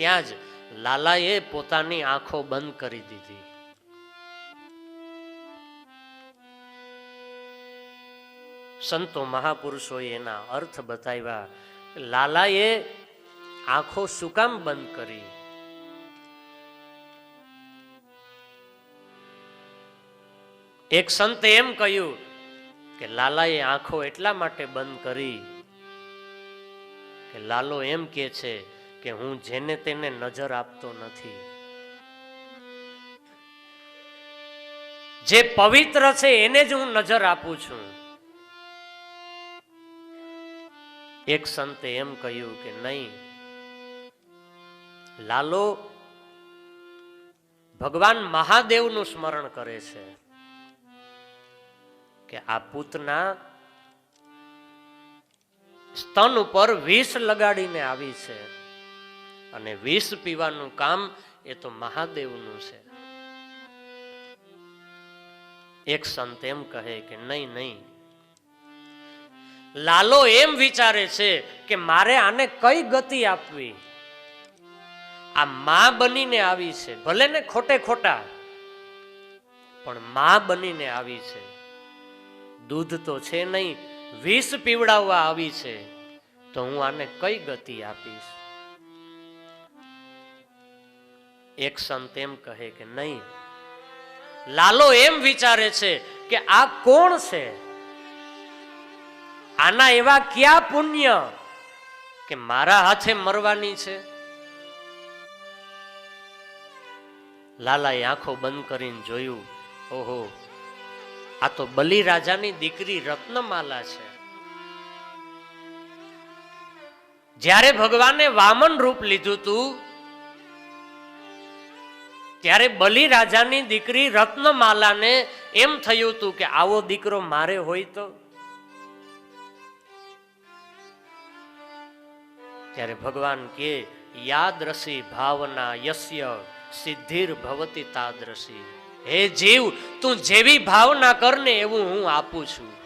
ત્યાં જ લાલાએ પોતાની આંખો બંધ કરી દીધી. સંતો મહાપુરુષોએ એના અર્થ બતાવ્યા, લાલાએ આંખો શું બંધ કરી? એક સંતે એમ કહ્યું કે લાલાએ આંખો એટલા માટે બંધ કરી કે લાલો એમ કે છે કે હું જેને તેને નજર આપતો નથી. જે પવિત્ર છે એને જ હું નજર આપું છું. એક સંતે એમ કહ્યું કે નહીં, લાલો, ભગવાન મહાદેવનું સ્મરણ કરે છે કે આ પૂતના સ્તન ઉપર વિષ લગાડીને આવી છે. અને વિષ પીવાનું કામ એ તો મહાદેવનું છે. એક સંત એમ કહે કે નહીં નહીં. લાલો એમ વિચારે છે કે મારે આને કઈ ગતિ આપવી? આ માં બનીને આવી છે, ભલે ને ખોટે ખોટા, પણ માં બનીને આવી છે. દૂધ તો છે નહીં, વિષ પીવડાવવા આવી છે, તો હું આને કઈ ગતિ આપીશ? એક સંત એમ કહે કે નહીં. લાલો એમ વિચારે છે કે આ કોણ છે? આના એવા ક્યાં પુણ્ય કે મારા હાથે મરવાની છે? લાલાએ આંખો બંધ કરીને જોયું. ઓહો, આ તો બલિરાજાની દીકરી રત્નમાલા છે. જ્યારે ભગવાને વામન રૂપ લીધું તું ત્યારે બલિ રાજાની દીકરી રત્નમાલાને એમ થયું હતું કે આવો દીકરો મારે હોય તો? ત્યારે ભગવાન કે, યાદરસી ભાવના યસ્ય સિદ્ધિર ભવતી તાદરસી. હે જીવ, તું જેવી ભાવના કરને એવું હું આપું છું.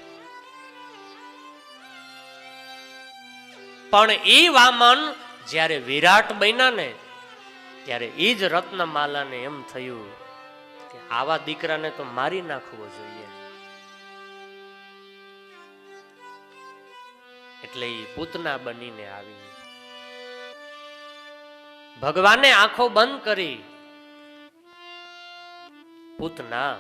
પણ એ વામન જ્યારે વિરાટ બન્યા ને ત્યારે એ જ રત્નમાલાને એમ થયું કે આવા દીકરાને તો મારી નાખવો જોઈએ. એટલે એ પૂતના બનીને આવી. ભગવાને આંખો બંધ કરી. પૂતના